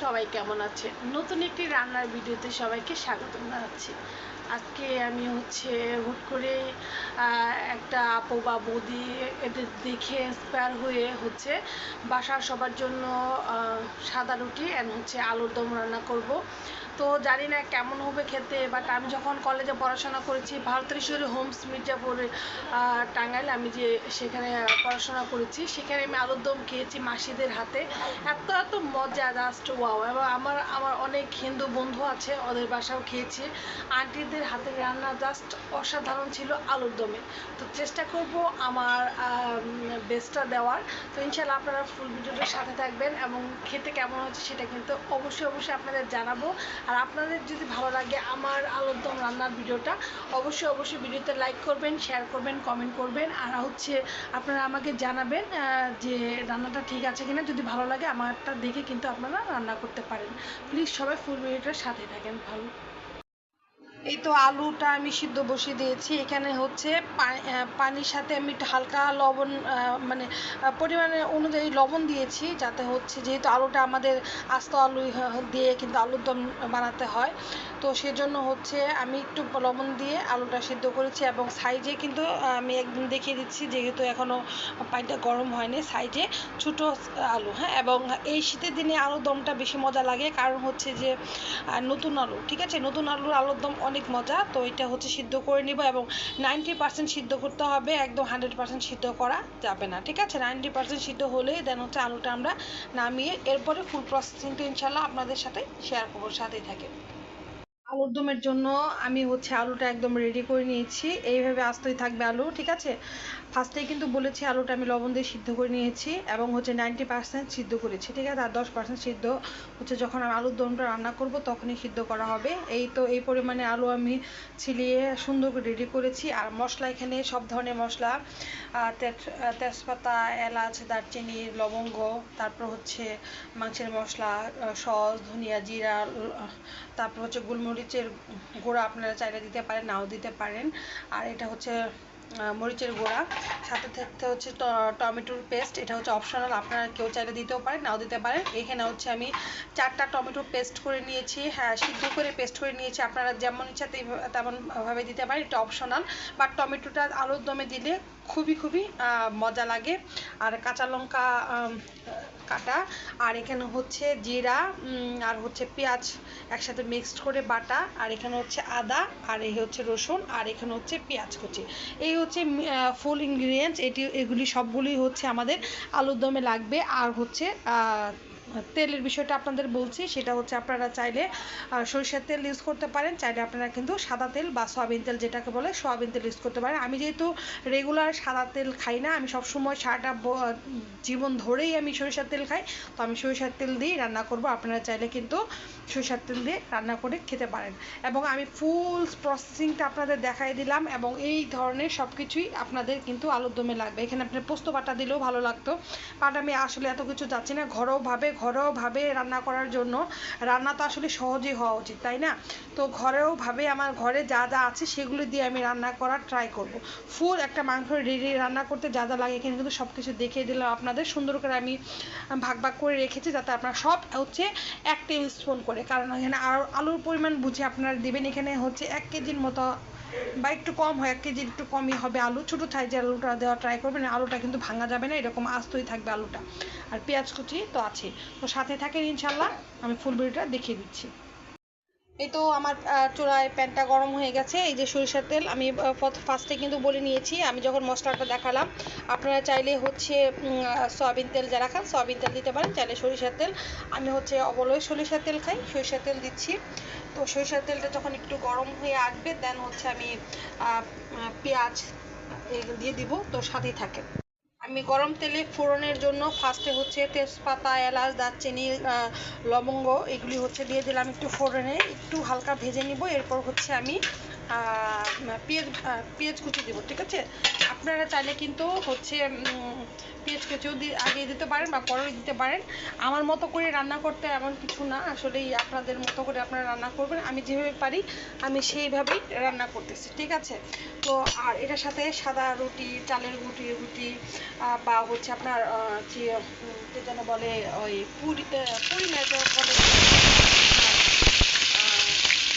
সবাই কেমন আছে নতুন একটি রান্নার ভিডিওতে সবাইকে স্বাগত জানাচ্ছি। আজকে আমি হচ্ছে হুট করে একটা আপু বা বৌদি এদের দেখে ইন্সপায়ার হয়ে হচ্ছে বাসার সবার জন্য সাদা রুটি অ্যান্ড হচ্ছে আলুর দম রান্না করব। তো জানি না কেমন হবে খেতে বাট আমি যখন কলেজে পড়াশোনা করেছি ভারতেশ্বরী হোমস মির্জাপুরে টাঙ্গাইল, আমি যে সেখানে পড়াশোনা করেছি, সেখানে আমি আলুর দম খেয়েছি মাসিদের হাতে। এত এত মজা জাস্ট ওয়াও এবং আমার আমার অনেক হিন্দু বন্ধু আছে, ওদের বাসাও খেয়েছি। আন্টিদের হাতের রান্না জাস্ট অসাধারণ ছিল আলুর দমে। তো চেষ্টা করব আমার বেস্টটা দেওয়ার। তো ইনশাল্লাহ আপনারা ফুল ভিডিওটার সাথে থাকবেন এবং খেতে কেমন হচ্ছে সেটা কিন্তু অবশ্যই অবশ্যই আপনাদের জানাব। আর আপনাদের যদি ভালো লাগে আমার আলুর দম রান্নার ভিডিওটা, অবশ্যই অবশ্যই ভিডিওতে লাইক করবেন শেয়ার করবেন কমেন্ট করবেন। আর হচ্ছে আপনারা আমাকে জানাবেন যে রান্নাটা ঠিক আছে কিনা। যদি ভালো লাগে আমারটা দেখে কিন্তু আপনারা রান্না করতে পারেন। প্লিজ সবাই ফুল ভিডিওটার সাথে থাকেন ভালো। এই তো আলুটা আমি সিদ্ধ বসিয়ে দিয়েছি। এখানে হচ্ছে পানির সাথে আমি একটু হালকা লবণ মানে পরিমাণে অনুযায়ী লবণ দিয়েছি যাতে হচ্ছে যেহেতু আলুটা আমাদের আস্ত আলু দিয়ে কিন্তু আলুর দম বানাতে হয়। তো সেজন্য হচ্ছে আমি একটু লবণ দিয়ে আলুটা সিদ্ধ করেছি এবং সাইজে কিন্তু আমি একদম দেখিয়ে দিচ্ছি যেহেতু এখনও পানিটা গরম হয়নি। সাইজে ছোটো আলু হ্যাঁ? এবং এই শীতের দিনে আলুর দমটা বেশি মজা লাগে। কারণ হচ্ছে যে নতুন আলু, ঠিক আছে? নতুন আলুর আলুর দম অনেক মজা, তো এটা হচ্ছে সিদ্ধ করে নিব এবং নাইনটি পার্সেন্ট সিদ্ধ করতে হবে, একদম হান্ড্রেড পার্সেন্ট সিদ্ধ করা যাবে না, ঠিক আছে? নাইনটি পার্সেন্ট সিদ্ধ হলে দেন হচ্ছে আলুটা আমরা নামিয়ে, এরপরে ফুল প্রসেসিংটা ইনশাল্লাহ আপনাদের সাথে শেয়ার করব, সাথেই থাকে আলুর দমের জন্য আমি হচ্ছে আলুটা একদম রেডি করে নিয়েছি। এইভাবে আস্তই থাকবে আলু, ঠিক আছে? ফার্স্টেই কিন্তু বলেছি আলুটা আমি লবণ দিয়ে সিদ্ধ করে নিয়েছি এবং হচ্ছে নাইনটি পার্সেন্ট সিদ্ধ করেছি, ঠিক আছে? আর দশ পার্সেন্ট সিদ্ধ হচ্ছে যখন আমি আলুর দমটা রান্না করব তখনই সিদ্ধ করা হবে। এই তো, এই পরিমাণে আলু আমি ছিলিয়ে সুন্দর করে রেডি করেছি। আর মশলা এখানে সব ধরনের মশলা তেজপাতা, এলাচ, দারচিনি, লবঙ্গ, তারপর হচ্ছে মাংসের মশলা সস, ধনিয়া, জিরা তারপর হচ্ছে গোলমরিচের গুঁড়া আপনারা চাইলে দিতে পারেন, নাও দিতে পারেন। আর এটা হচ্ছে মরিচের গুঁড়া। সাথে থাকতে হচ্ছে টমেটোর পেস্ট, এটা হচ্ছে অপশনাল, আপনারা কেউ চাইলে দিতেও পারেন, নাও দিতে পারেন। এখানে হচ্ছে আমি চারটা টমেটো পেস্ট করে নিয়েছি হ্যাঁ সিদ্ধ করে পেস্ট করে নিয়েছি, আপনারা যেমন ইচ্ছা তেই- তেমন ভাবে দিতে পারেন, এটা অপশনাল। বাট টমেটোটা আলুর দমে দিলে খুবই খুবই মজা লাগে। আর কাঁচা লঙ্কা কাটা। আর এখানে হচ্ছে জিরা আর হচ্ছে পেঁয়াজ একসাথে মিক্সড করে বাটা। আর এখানে হচ্ছে আদা, আর এই হচ্ছে রসুন, আর এখানে হচ্ছে পেঁয়াজ কুচি। এই হচ্ছে ফুল ইনগ্রিডিয়েন্টস এটি, এগুলি সবগুলি হচ্ছে আমাদের আলুর দমে লাগবে। আর হচ্ছে তেলের বিষয়টা আপনাদের বলছি, সেটা হচ্ছে আপনারা চাইলে সরিষার তেল ইউজ করতে পারেন, চাইলে আপনারা কিন্তু সাদা তেল বা সয়াবিন তেল যেটাকে বলে সয়াবিন তেল ইউজ করতে পারেন। আমি যেহেতু রেগুলার সাদা তেল খাই না, আমি সবসময় সারাটা জীবন ধরেই আমি সরিষার তেল খাই, তো আমি সরিষার তেল দিয়েই রান্না করব। আপনারা চাইলে কিন্তু সরিষার তেল দিয়ে রান্না করে খেতে পারেন। এবং আমি ফুল প্রসেসিংটা আপনাদের দেখাই দিলাম এবং এই ধরনের সব কিছুই আপনাদের কিন্তু আলুর দমে লাগবে। এখানে আপনি পোস্ত বাটা দিলেও ভালো লাগতো। বাট আমি আসলে এত কিছু যাচ্ছি না। ঘরোয়াভাবে ঘরোয়াভাবে রান্না করার জন্য রান্না তো আসলে সহজেই হওয়া উচিত, তাই না? তো ঘরেওভাবে আমার ঘরে যা যা আছে সেগুলো দিয়ে আমি রান্না করার ট্রাই করব। ফুল একটা মাংস রেডি রান্না করতে যা যা লাগে এখানে কিন্তু সব কিছু দেখিয়ে দিলাম আপনাদের। সুন্দর করে আমি ভাগ ভাগ করে রেখেছি যাতে আপনারা সব হচ্ছে এক টেবিল স্পুন করে কারণ এখানে আলুর পরিমাণ বুঝে আপনারা দেবেন। এখানে হচ্ছে এক কেজির মতো বা একটু কম হয়, এক কেজির একটু কমই হবে আলু। ছোটো সাইজের আলুটা দেওয়া ট্রাই করবেন। আলুটা কিন্তু ভাঙা যাবে না, এরকম আস্তই থাকবে আলুটা। আর পেঁয়াজ কুচি তো আছে তো সাথে থাকেন ইনশাল্লাহ আমি ফুল দেখিয়ে দিচ্ছি। এই তো আমার চুলায় প্যানটা গরম হয়ে গেছে। এই যে সরিষার তেল, আমি ফার্স্টে কিন্তু বলে নিয়েছি, আমি যখন মশলাটা দেখালাম, আপনারা চাইলে হচ্ছে সয়াবিন তেল যারা খান, সয়াবিন তেল দিতে পারেন, চাইলে সরিষার তেল। আমি হচ্ছে অবলয় সরিষার তেল খাই, সরিষার তেল দিচ্ছি। তো সরিষার তেলটা যখন একটু গরম হয়ে আসবে দেন হচ্ছে আমি পেঁয়াজ দিয়ে দিব, তো সাথেই থাকে। আমি গরম তেলে ফোড়নের জন্য ফার্স্টে হচ্ছে তেজপাতা, এলাচ, দারচিনি লবঙ্গ, এগুলি হচ্ছে দিয়ে দিলাম একটু ফোড়নে। একটু হালকা ভেজে নিব, এরপর হচ্ছে আমি পেঁয়াজ পেঁয়াজ কুচি দিব, ঠিক আছে? আপনারা চাইলে কিন্তু হচ্ছে পেঁয়াজ কুচিও আগে দিতে পারেন বা পরে দিতে পারেন। আমার মতো করে রান্না করতে এমন কিছু না আসলে আপনাদের মতো করে আপনারা রান্না করবেন। আমি যেভাবে পারি, আমি সেইভাবেই রান্না করতেছি, ঠিক আছে? তো আর এটার সাথে সাদা রুটি, চালের রুটি রুটি বা হচ্ছে আপনার যে যেন বলে, ওই পুরি পুরি না বলে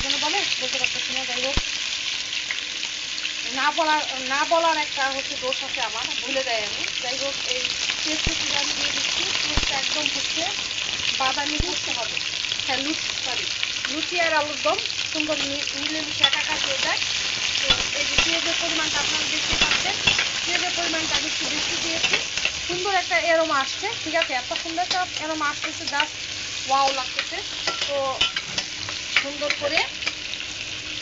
সেখানে বলে বলতে পারতেছি না যাই হোক না বলার না বলার একটা হচ্ছে দোষ আছে আমার, ভুলে দেয় আমি। যাই হোক এই পেস্টটা তুলে আমি দিয়ে দিচ্ছি। পেস্টটা একদম হচ্ছে বাদামি করতে হবে। হ্যাঁ লুচি সরি লুচি আর আলুর দম, সুন্দর মিলেমিশে একাকার হয়ে যায়। তো এই যে পেঁয়াজের পরিমাণটা আপনারা দেখতে পাচ্ছেন। পেঁয়াজের পরিমাণটা আমি একটু বেশি দিয়েছি। সুন্দর একটা এরম আসছে। ঠিক আছে, এত সুন্দর একটা এরম আসতেছে জাস্ট ওয়াও লাগতেছে। তো সুন্দর করে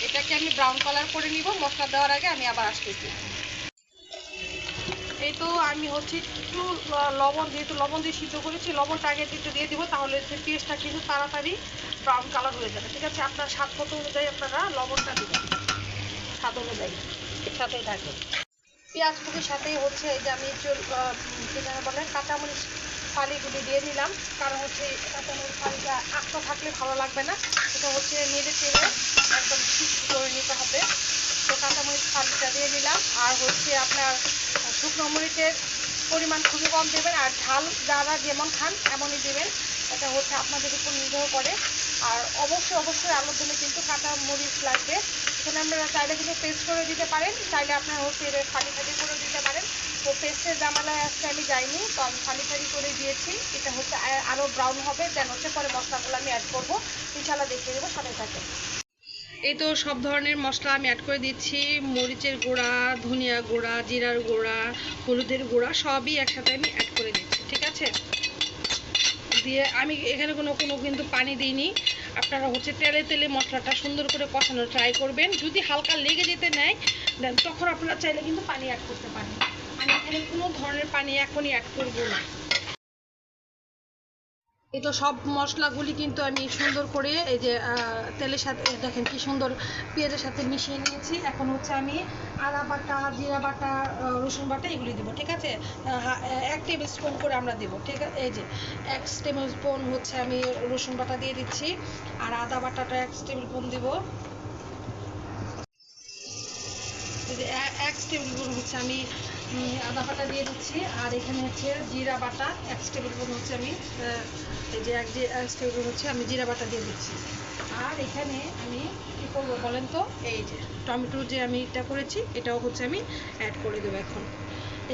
এটাকে আমি ব্রাউন কালার করে নিব। মশলা দেওয়ার আগে আমি আবার আসতেছি। এই তো আমি হচ্ছে একটু লবণ, যেহেতু লবণ দিয়ে সিদ্ধ করেছি, লবণটা আগে একটু দিয়ে দিব, তাহলে হচ্ছে পেঁয়াজটা কিন্তু তাড়াতাড়ি ব্রাউন কালার হয়ে যাবে। ঠিক আছে? আপনার স্বাদ মতো অনুযায়ী আপনারা লবণটা দিবেন। স্বাদ অনুযায়ী। সাথেই থাকবে পেঁয়াজ কুচির সাথে হচ্ছে এই যে আমি যেন বলে, কাঁচামরিচ ফালিগুলি দিয়ে নিলাম। কারণ হচ্ছে এই কাঁচামরিচ ফালিটা আস্তা থাকলে ভালো লাগবে না। এটা হচ্ছে নেড়ে চেড়ে একদম ঠিক করে নিতে হবে। তো কাঁচামরিচ ফালিটা দিয়ে নিলাম। আর হচ্ছে আপনার শুকনো মরিচের পরিমাণ খুবই কম দেবেন। আর ঝাল যারা যেমন খান এমনই দেবেন। এটা হচ্ছে আপনাদের উপর নির্ভর করে। আর অবশ্যই অবশ্যই আলুর দমে কিন্তু কাঁচা মরিচ লাগবে। এখানে আপনারা চাইলে কিন্তু পেস্ট করে দিতে পারেন। চাইলে আপনারা হচ্ছে ফালি ফালি করে দিতে পারেন। তো পেস্টের জামালায় আজকে আমি যাইনি, তো আমি ফালি ফালি করে দিয়েছি। এটা হচ্ছে আ- আরও ব্রাউন হবে, দেন হচ্ছে পরে মশলাগুলো আমি অ্যাড করব। ইনশাল্লাহ দেখিয়ে দেবো সাথে থাকে এই তো সব ধরনের মশলা আমি অ্যাড করে দিচ্ছি। মরিচের গুঁড়া, ধনিয়া গুঁড়া, জিরার গুঁড়া, হলুদের গুঁড়া, সবই একসাথে আমি অ্যাড করে দিচ্ছি, ঠিক আছে? দিয়ে আমি এখানে কোনো কোনো কিন্তু পানি দিইনি। আপনারা হচ্ছে তেলে তেলে মশলাটা সুন্দর করে কষানো ট্রাই করবেন। যদি হালকা লেগে যেতে নেয়, দেন তখন আপনারা চাইলে কিন্তু পানি অ্যাড করতে পারেন। আমি এখানে কোনো ধরনের পানি এখনই অ্যাড করব না। এই তো সব মশলাগুলি কিন্তু আমি সুন্দর করে এই যে তেলের সাথে দেখেন কি সুন্দর পেঁয়াজের সাথে মিশিয়ে নিয়েছি। এখন হচ্ছে আমি আদা বাটা, জিরা বাটা রসুন বাটা এগুলি দিব, ঠিক আছে? এক টেবিল স্পুন করে আমরা দেবো, ঠিক আছে এই যে, এক টেবিল স্পুন হচ্ছে আমি রসুন বাটা দিয়ে দিচ্ছি, আর আদা বাটাটা এক টেবিল স্পুন দিব। এক টেবিল স্পুন হচ্ছে আমি আদা বাটা দিয়ে দিচ্ছি, আর এখানে হচ্ছে জিরা বাটা, এক টেবিল স্পুন হচ্ছে আমি এই যে এক যে- এক টেবিল স্পুন হচ্ছে আমি জিরা বাটা দিয়ে দিচ্ছি। আর এখানে আমি কি করব বলেন তো? এই যে টমেটো যে আমি এটা করেছি, এটাও হচ্ছে আমি অ্যাড করে দেবো এখন।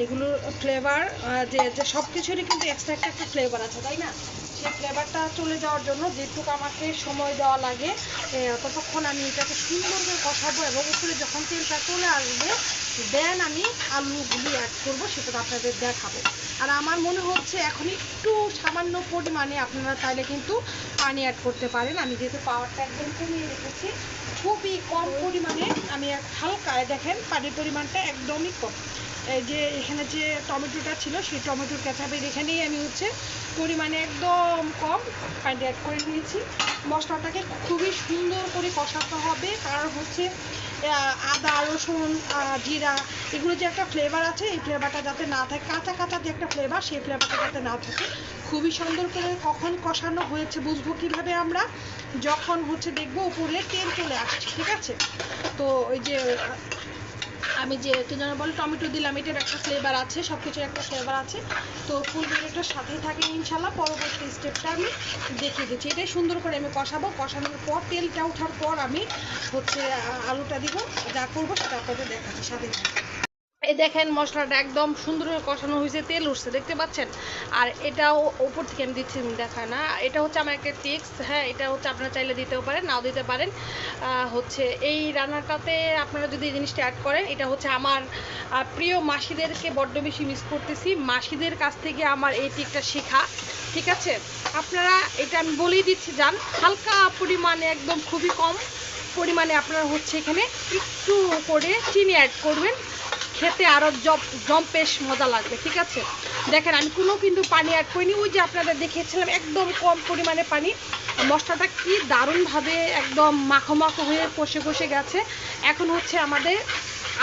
এগুলোর ফ্লেভার যে সব কিছুরই কিন্তু এক্সট্রা একটা একটা ফ্লেভার আছে, তাই না? সেই ফ্লেভারটা চলে যাওয়ার জন্য যেটুকু আমাকে সময় দেওয়া লাগে ততক্ষণ আমি এটাকে সুন্দর করে কষাবো এবং উপরে যখন তেলটা চলে আসবে দেন আমি আলুগুলি অ্যাড করব সেটা আপনাদের দেখাবো। আর আমার মনে হচ্ছে এখন একটু সামান্য পরিমাণে আপনারা চাইলে কিন্তু পানি অ্যাড করতে পারেন। আমি যেহেতু পাওয়ারটা একদম কমিয়ে রেখেছি, খুবই কম পরিমাণে আমি হালকা দেখেন, পানির পরিমাণটা একদমই কম। যে এখানে যে টমেটোটা ছিল, সেই টমেটোর কেঁচাপের এখানেই আমি হচ্ছে পরিমাণে একদম কম পানি অ্যাড করে নিয়েছি। মশলাটাকে খুবই সুন্দর করে কষাতে হবে, কারণ হচ্ছে আদা, রসুন জিরা, এগুলো যে একটা ফ্লেভার আছে, এই ফ্লেভারটা যাতে না থাকে, কাঁচা কাঁচা যে একটা ফ্লেভার সেই ফ্লেভারটা যাতে না থাকে। খুবই সুন্দর করে কখন কষানো হয়েছে বুঝব কীভাবে আমরা, যখন হচ্ছে দেখব উপরে তেল চলে আসছে, ঠিক আছে? তো ওই যে আমি যে কি যেন বলে, টমেটো দিলাম, এটার একটা ফ্লেভার আছে সব কিছুর একটা ফ্লেভার আছে। তো ফুল সাথেই থাকে ইনশাল্লাহ, পরবর্তী স্টেপটা আমি দেখিয়ে দিচ্ছি। এটাই সুন্দর করে আমি কষাবো। কষানোর পর তেলটা ওঠার পর আমি হচ্ছে আলুটা দিব। যা করব সেটা আপনাদের দেখাচ্ছি সাথে এই দেখেন মশলাটা একদম সুন্দর কষানো হয়েছে, তেল উঠছে, দেখতে পাচ্ছেন? আর এটাও উপর থেকে আমি দিচ্ছি দেখায় না। এটা হচ্ছে আমার একটা টিক্স হ্যাঁ এটা হচ্ছে আপনারা চাইলে দিতেও পারেন, নাও দিতে পারেন। হচ্ছে এই রান্নাটাতে আপনারা যদি এই জিনিসটা অ্যাড করেন, এটা হচ্ছে আমার প্রিয় মাসিদেরকে বড্ড বেশি মিস করতেছি। মাসিদের কাছ থেকে আমার এই টিকটা শেখা, ঠিক আছে? আপনারা, এটা আমি বলেই দিচ্ছি, যান, হালকা পরিমাণে, একদম খুবই কম পরিমাণে আপনারা হচ্ছে এখানে একটু করে চিনি অ্যাড করবেন। খেতে আরও জম, জম্পেশ মজা লাগবে, ঠিক আছে? দেখেন, আমি কোনো কিন্তু পানি অ্যাড করিনি, ওই যে আপনাদের দেখিয়েছিলাম, একদম কম পরিমাণে পানি। মশলাটা কি দারুণভাবে একদম মাখো মাখো হয়ে কষে কষে গেছে। এখন হচ্ছে আমাদের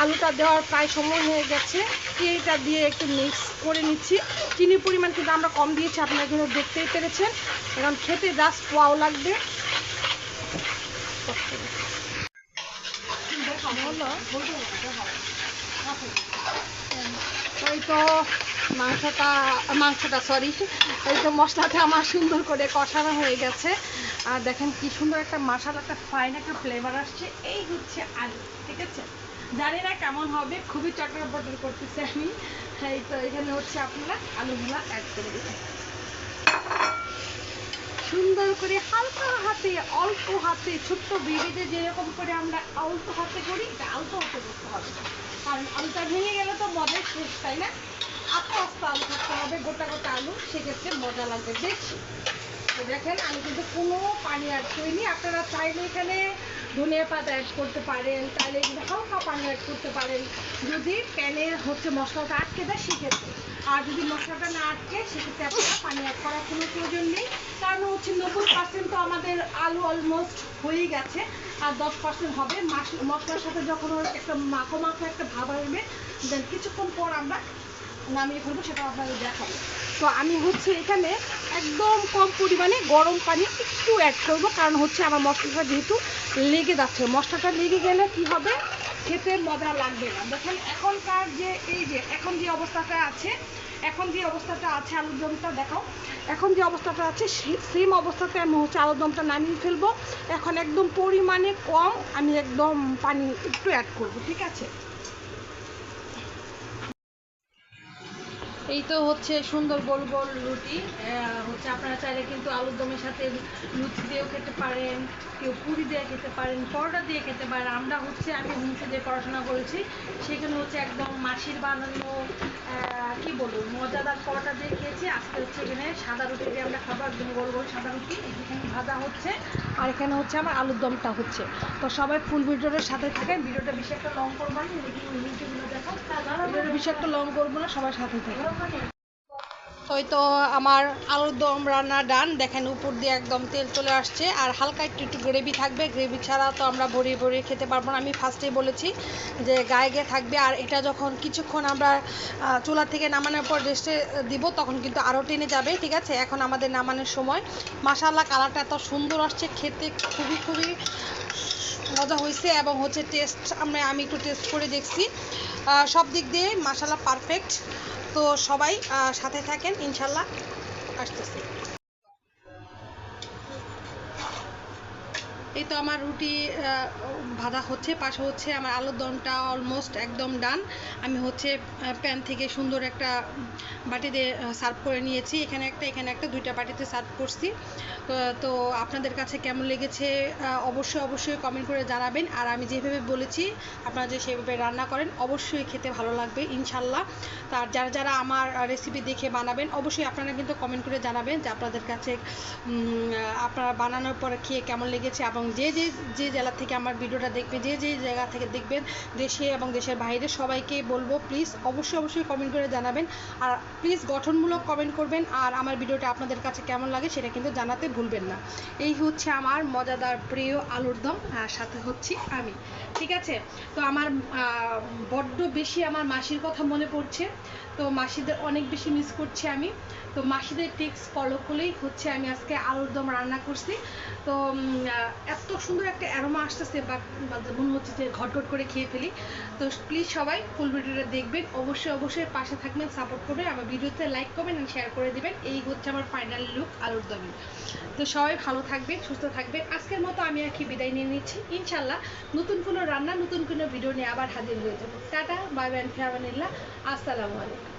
আলুটা দেওয়ার প্রায় সময় হয়ে গেছে। চিনিটা দিয়ে একটু মিক্স করে নিচ্ছি। চিনির পরিমাণ কিন্তু আমরা কম দিয়েছি, আপনারা কিন্তু দেখতেই পেরেছেন। এখন খেতে জাস্ট ওয়াও লাগবে। মাংসটা মাংসটা সরি ওই তো মশলাটা আমার সুন্দর করে কষানো হয়ে গেছে। আর দেখেন কি সুন্দর একটা একটা ফাইন একটা ফ্লেভার আসছে। এই হচ্ছে আলু, ঠিক আছে? জানি না কেমন হবে, খুবই চটর পটর করতেছে আমি। এই তো এখানে হচ্ছে আপনারা আলুগুলা অ্যাড করে সুন্দর করে হালকা হাতে, অল্প হাতে, ছোট্ট বেবিতে যেরকম করে আমরা অল্প হাতে করি আলতো হাতে করতে হবে। কারণ আলুটা ভেঙে গেলে তো মজার শেষ, তাই না? আস্তে আস্তে আলু থাকতে হবে, গোটা গোটা আলু, সেক্ষেত্রে মজা লাগবে বেশি। তো দেখেন, আমি কিন্তু কোনো পানি অ্যাড করিনি। আপনারা চাইলে এখানে ধনিয়া পাতা অ্যাড করতে পারেন, চাইলে হালকা পানি অ্যাড করতে পারেন। যদি প্যানে হচ্ছে মশলাটা আটকে দেয়, সেক্ষেত্রে আর যদি মশলাটা না আটকে, সেক্ষেত্রে আপনারা পানি অ্যাড করার কোনো প্রয়োজন নেই। কারণ হচ্ছে নব্বই পার্সেন্ট তো আমাদের আলু অলমোস্ট হয়েই গেছে, আর দশ পার্সেন্ট হবে। মশলার সাথে যখন একটা মাখো মাখো একটা ভাব আসবে দেন কিছুক্ষণ পর আমরা নামিয়ে ফেলব, সেটা আপনাদের দেখাবো। তো আমি হচ্ছে এখানে একদম কম পরিমাণে গরম পানি একটু অ্যাড করব, কারণ হচ্ছে আমার মশলাটা যেহেতু লেগে যাচ্ছে। মশলাটা লেগে গেলে কি হবে? খেতে মজা লাগবে না। দেখেন, এখনকার যে এই যে, এখন যে অবস্থাটা আছে, এখন যে অবস্থাটা আছে আলুর দমটা দেখাও এখন যে অবস্থাটা আছে সেম অবস্থাতে আমি হচ্ছে আলুর দমটা নামিয়ে ফেলব। এখন একদম পরিমাণে কম আমি একদম পানি একটু অ্যাড করব, ঠিক আছে? এই তো হচ্ছে সুন্দর গোল গোল রুটি হচ্ছে আপনারা চাইলে কিন্তু আলুর দমের সাথে লুচি দিয়েও খেতে পারেন, কেউ পুরি দিয়ে খেতে পারেন, পরোটা দিয়ে খেতে পারেন। আমরা হচ্ছে, আমি হুমসে যে পড়াশোনা করেছি, সেখানে হচ্ছে একদম মাসির বানানো কি বলব, মজাদার পরোটা দিয়ে খেয়েছি। আজকে হচ্ছে এখানে সাদা রুটি দিয়ে আমরা খাব, একদম গোল গোল সাদা রুটি এখানে ভাজা হচ্ছে। আর এখানে হচ্ছে আমার আলুর দমটা হচ্ছে। তো সবাই ফুল ভিডিওটার সাথে থাকেন, ভিডিওটা বেশি একটা লং করব না ভিডিওগুলো দেখো। ভিডিওটা বেশি একটা লং করব না, সবার সাথে থাকেন। ওই তো আমার আলুর দম রান্না ডান। দেখেন উপর দিয়ে একদম তেল চলে আসছে আর হালকা একটু একটু গ্রেভি থাকবে। গ্রেভি ছাড়া তো আমরা ভরিয়ে ভরিয়ে খেতে পারব না। আমি ফার্স্টেই বলেছি যে গায়ে গিয়ে থাকবে আর এটা যখন কিছুক্ষণ আমরা চুলা থেকে নামানোর পর রেস্টে দিব, তখন কিন্তু আরও টেনে যাবে, ঠিক আছে? এখন আমাদের নামানোর সময়। মাসাল্লাহ কালারটা এত সুন্দর আসছে, খেতে খুবই খুবই মজা হয়েছে এবং হচ্ছে টেস্ট আমরা, আমি একটু টেস্ট করে দেখছি। সব দিক দিয়ে মাসাল্লাহ পারফেক্ট তো সবাই সাথে থাকেন ইনশাল্লাহ। আসতেছি। এই তো আমার রুটি ভাজা হচ্ছে, পাশে হচ্ছে আমার আলুর দমটা অলমোস্ট একদম ডান আমি হচ্ছে প্যান থেকে সুন্দর একটা বাটিতে সার্ভ করে নিয়েছি। এখানে একটা এখানে একটা, দুইটা বাটিতে সার্ভ করছি। তো আপনাদের কাছে কেমন লেগেছে অবশ্যই অবশ্যই কমেন্ট করে জানাবেন। আর আমি যেভাবে বলেছি, আপনারা যে সেভাবে রান্না করেন, অবশ্যই খেতে ভালো লাগবে, ইনশাল্লাহ। তার যারা যারা আমার রেসিপি দেখে বানাবেন, অবশ্যই আপনারা কিন্তু কমেন্ট করে জানাবেন যে আপনাদের কাছে আপনারা বানানোর পরে খেয়ে কেমন লেগেছে এবং যে যে যে জেলা থেকে আমার ভিডিওটা দেখবে, যে যে জায়গা থেকে দেখবেন, দেশে এবং দেশের বাইরে, সবাইকে বলব প্লিজ অবশ্যই অবশ্যই কমেন্ট করে জানাবেন। আর প্লিজ গঠনমূলক কমেন্ট করবেন, আর আমার ভিডিওটা আপনাদের কাছে কেমন লাগে সেটা কিন্তু জানাতে ভুলবেন না। এই হচ্ছে আমার মজাদার প্রিয় আলুর দম, আর সাথে হচ্ছি আমি। ঠিক আছে? তো আমার বড্ড বেশি আমার মাসির কথা মনে পড়ছে। তো মাসিদের অনেক বেশি মিস করছি আমি। তো মাসিদের টিক্স ফলো করলেই হচ্ছে আমি আজকে আলুর দম রান্না করছি। তো এত সুন্দর একটা অ্যারোমা আসতেছে বা মনে হচ্ছে যে ঘটঘট করে খেয়ে ফেলি। তো প্লিজ সবাই ফুল ভিডিওটা দেখবেন। অবশ্যই অবশ্যই পাশে থাকবেন সাপোর্ট করবেন, আমার ভিডিওতে লাইক করবেন এবং শেয়ার করে দিবেন। এই হচ্ছে আমার ফাইনাল লুক আলুর দমের তো সবাই ভালো থাকবেন, সুস্থ থাকবেন। আজকের মতো আমি আর কি বিদায় নিয়ে নিচ্ছি। ইনশাল্লাহ নতুন কোনো রান্না, নতুন কোনো ভিডিও নিয়ে আবার হাজির হয়ে যাব। টাটা বাই বাই ফেয়াবানিল্লাহ আসসালামু আলাইকুম।